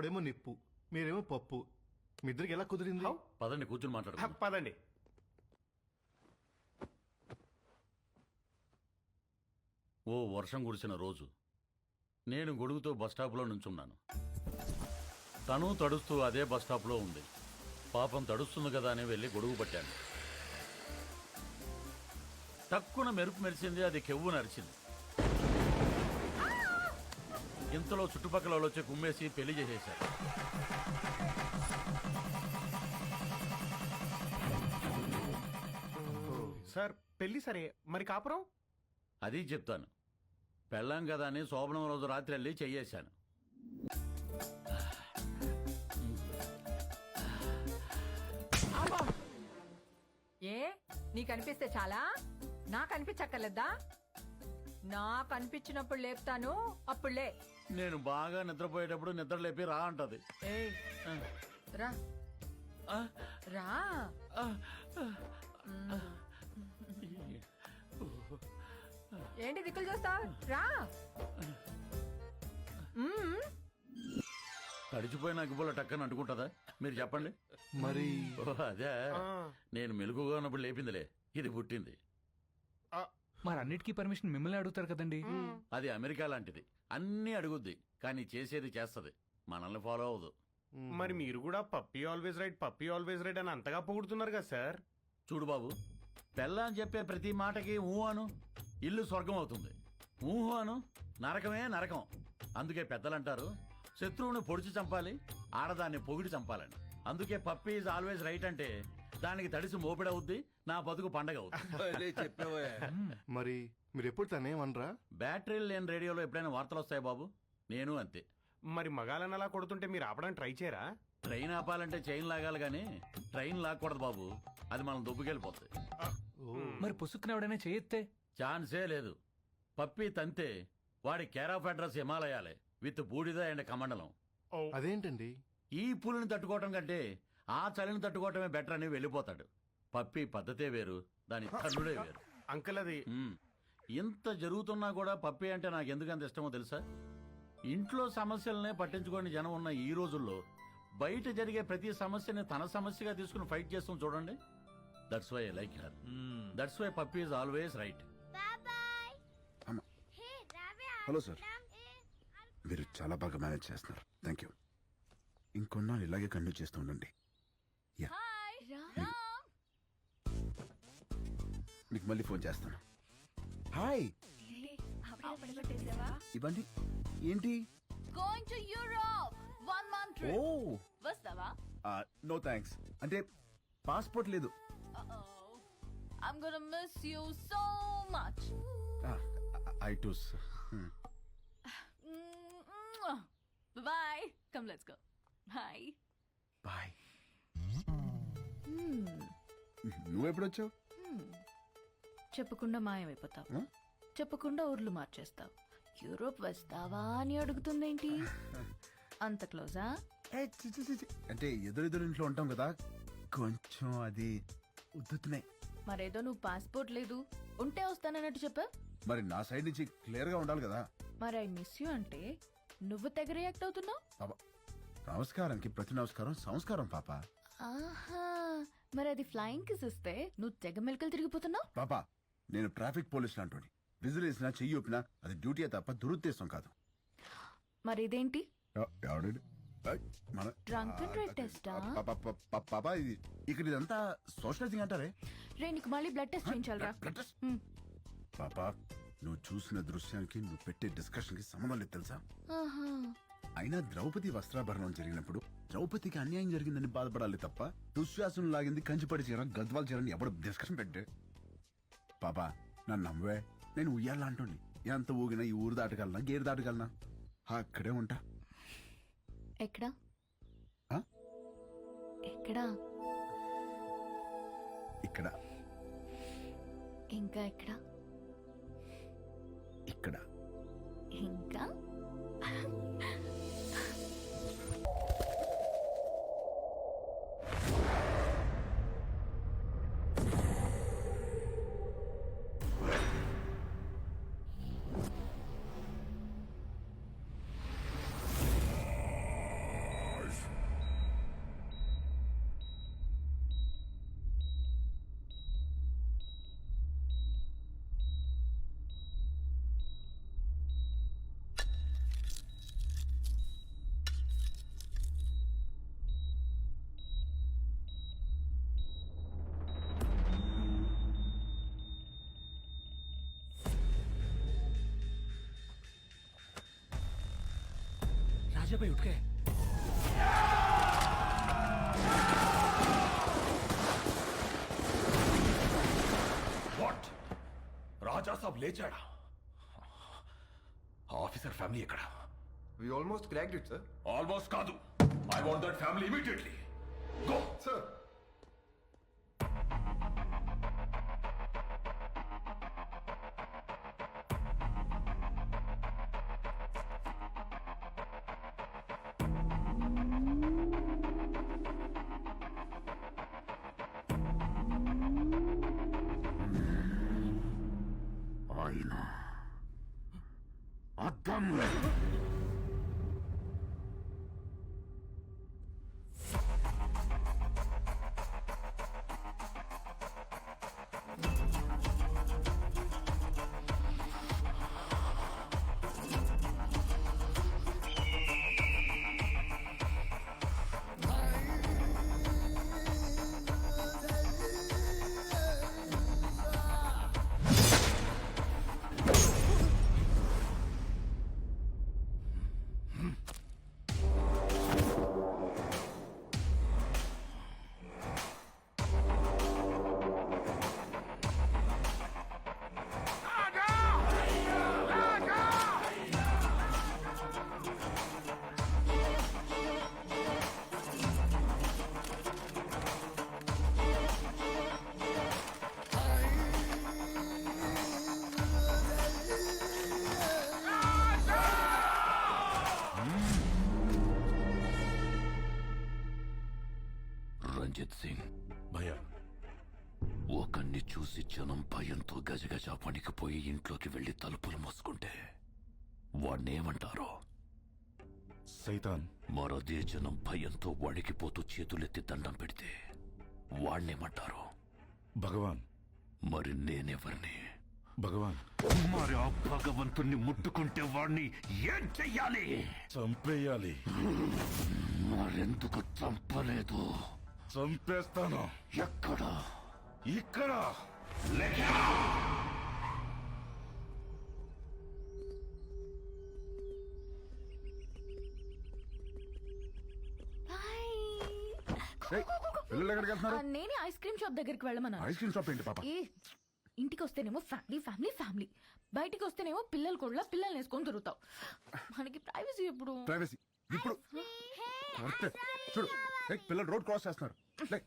ఆవిడేమో నిప్పు మీరేమో పప్పు. మీ ఇద్దరికి ఎలా కుదిరింది? పదండి కూర్చుని హ, మాట్లాడుకుందాం పదండి. ఓ వర్షం కురిసిన రోజు. నేను గొడుగుతో బస్టాప్లో నుంచున్నాను. తను తడుస్తూ అదే బస్టాప్లో ఉంది. పాపం తడుస్తుంది కదా అని వెళ్ళి గొడుగు పట్టాను. తక్కువ మెరుపు మెరిసింది అది కెవ్వు నరిచింది. ఇంతలో చుట్టుపక్కల వాళ్ళు వచ్చి కుమ్మేసి పెళ్ళి చేసేశారు. సార్ పెళ్ళి సరే. మరి కాపురం? అది చెప్తాను. పెళ్ళాం కదా అని శోభనం రోజు రాత్రి వెళ్ళి చెయ్యేశాను. ఏ? నీకు అనిపిస్తే చాలా? నాకు అనిపించక్కర్లేదా నాకు అనిపించినప్పుడు లేపుతాను అప్పుడు లే. నేను బాగా నిద్రపోయేటప్పుడు నిద్ర లేపి రా అంటది. ఏయ్, రా. రా. ఏంటి దిక్కులు చూస్తావు? రా. మ్మ్. తడిచిపోయిన అగ్గిపుల్ల టక్కని అంటుకుంటుందా? మీరు చెప్పండి. మరి ఓ అదే. నేను మెలుగుగా ఉన్నప్పుడు లేపిందిలే. ఇది పుట్టింది. మరి అన్నిటికీ పర్మిషన్ మిమ్మల్ని అడుగుతారు కదండి. అది అమెరికా లాంటిది. అన్నీ అడుగుద్ది కానీ చేసేది చేస్తది. మనల్ని ఫాలో అవ్వదు. మరి మీరు కూడా puppy always right puppy always right అని అంతగా పొగుడుతున్నారు కదా సార్? చూడు బాబు పెళ్ళ అని చెప్పే ప్రతి మాటకి ఊ అను ఇల్లు స్వర్గం అవుతుంది. ఊహు అను నరకమే నరకం. అందుకే పెద్దలంటారు శత్రువుని పొడిచి చంపాలి ఆడదాన్ని పొగిడి చంపాలని. అందుకే పప్పి ఈజ్ ఆల్వేస్ రైట్ అంటే దానికి తడిసి మోపిడవుద్ది నా బతుకు పండగ అవుద్ది మరి మీరు ఎప్పుడు తనేమనరా? బ్యాటరీలు లేని రేడియోలో ఎప్పుడైనా వార్తలు వస్తాయి బాబు? నేను అంతే. మరి మగాలని అలా కొడుతుంటే మీరు ఆపడానికి ట్రై చేయరా? ట్రైన్ ఆపాలంటే చైన్ లాగాలి కానీ ట్రైన్ లాక్కూడదు బాబు. అది మనం దుబ్బుకెళ్ళిపోతుంది మరి పుసుక్కున ఎవడైనా చేయెత్తే? ఛాన్సే లేదు. పప్పి తంతే వాడి కేర్ ఆఫ్ అడ్రస్ హిమాలయాలే విత్ బూడిద అండ్ కమండలం. అదేంటండి? ఈ పులిని తట్టుకోవటం కంటే ఆ చలిని తట్టుకోవటమే బెటర్ అని వెళ్ళిపోతాడు. పప్పి పద్ధతే వేరు దాని తల్లుడే వేరు. అంకుల్ అది. ఇంత జరుగుతున్నా కూడా పప్పి అంటే నాకు ఎందుకు అంత ఇష్టమో తెలుసా? ఇంట్లో సమస్యలనే పట్టించుకోని జనం ఉన్న ఈ రోజుల్లో బయట జరిగే ప్రతి సమస్యని తన సమస్యగా తీసుకుని ఫైట్ చేస్తాం చూడండి. That's why like her that's why puppy is always right అమ్మ. Hello sir. మీరు చాలా బాగా మేనేజ్ చేస్తున్నారు. థ్యాంక్ యూ ఇంకొన్నాళ్ళు ఇలాగే కంటిన్యూ చేస్తూ ఉండండి. యా మీకు మళ్ళీ ఫోన్ చేస్తాను హాయ్ ఇవ్వండి ఏంటి Going to Europe. One month ఓ. వస్తావా నో థ్యాంక్స్ అంటే పాస్పోర్ట్ లేదు. I'm gonna miss you so much. I twos Bye. Come, let's go. Bye. Bye నువ్వెప్పుడు వచ్చావు చెప్పకుండా మాయమైపోతావు? చెప్పకుండా ఊర్లు మార్చేస్తావు. యూరోప్ వస్తావా అని అడుగుతుందేంటి? అంత క్లోజా. అంటే ఎదురెదురు ఇంట్లో ఉంటాం కదా కొంచెం అది ఉద్దుతున్నాయి మరేదో నువ్వు పాస్పోర్ట్ లేదు ఉంటే వస్తానన్నట్టు చెప్పా. మరి నా సైడ్ నుంచి క్లియర్గా ఉండాలి కదా. మరి ఐ మిస్ యూ అంటే నువ్వు తెగ రియాక్ట్ అవుతున్నావు? నమస్కారానికి ప్రతి నమస్కారం సంస్కారం పాప. ఆహా మరి అది ఫ్లయింగ్ కిస్ ఇస్తే నువ్వు తెగ మెలకలు తిరిగిపోతున్నావు? పాప నేను ట్రాఫిక్ పోలీస్ లాంటి విజిల్ వేసినా చెయ్యి ఊపినా అది డ్యూటీ తప్ప దురుద్దేశం కాదు. మరి ఇదేంటి? పా- పా- పాప ఇది ఇక్కడ ఇదంతా సోషలైజింగ్ అంటారే? రే నీకు మళ్ళీ బ్లడ్ టెస్ట్ చేయించాలరా. పాప నువ్వు చూసిన దృశ్యానికి నువ్వు పెట్టే డిస్కషన్కి సంబంధం లేదు తెలుసా? ఆహా. అయినా ద్రౌపది వస్త్రాభరణం జరిగినప్పుడు ద్రౌపదికి అన్యాయం జరిగిందని బాధపడాలి తప్ప దుశ్వాసం లాగింది కంచిపడి చీర గద్వాల చీరని ఎవడు డిస్కషన్ పెట్టే పాపా నన్ను నమ్మవే. నేను ఉయ్యాలా అంటుంది ఎంత ఊగినా ఈ ఊరు దాటగలనా? గేరు దాటగలనా? అక్కడే ఉంటా. ఎక్కడా? ఎక్కడా? ఇక్కడ. ఇంకా ఎక్కడా? राजा भाई उठ गए వాట్ రాజా సాబ్ లేచాడా ఆఫీసర్ ఫ్యామిలీ ఎక్కడ We almost cracked it, sir. Almost కాదు I want that family immediately go Sir. come. Ranjit Singh భయ్యా ఒకన్ని చూసి జనం భయంతో గజగజ వణికిపోయి ఇంట్లోకి వెళ్ళి తలుపులు మూసుకుంటే వాణ్ణేమంటారో? సైతాన్. మరదే జనం భయంతో వణికిపోతూ చేతులెత్తి దండం పెడితే వాణ్ణేమంటారో? భగవాన్. మరి నేనెవరిని? భగవాన్. మరి ఆ భగవంతుణ్ణి ముట్టుకుంటే వాణ్ణి ఏం చెయ్యాలి? చంపేయాలి. మరెందుకు చంపలేదు? చంపేస్తాను. ఎక్కడ? ఇక్కడ. ఏయ్, పిల్లలు ఎక్కడికి వెళ్తున్నారు? నేనే ఐస్ క్రీమ్ షాప్ దగ్గరికి వెళ్ళమన్నా ఐస్ క్రీమ్ షాప్ ఏంటి పాప? ఏ ఇంటికి వస్తేనేమో ఫ్యామిలీ ఫ్యామిలీ ఫ్యామిలీ. బయటికి వస్తేనేమో పిల్లలు కూడా పిల్లల్ని వేసుకొని తిరుగుతావు. మనకి ప్రైవసీ ఎప్పుడు? ప్రైవసీ ఇప్పుడు కరెక్టే. చూడు. పిల్లలు రోడ్ క్రాస్ చేస్తున్నారు. లే,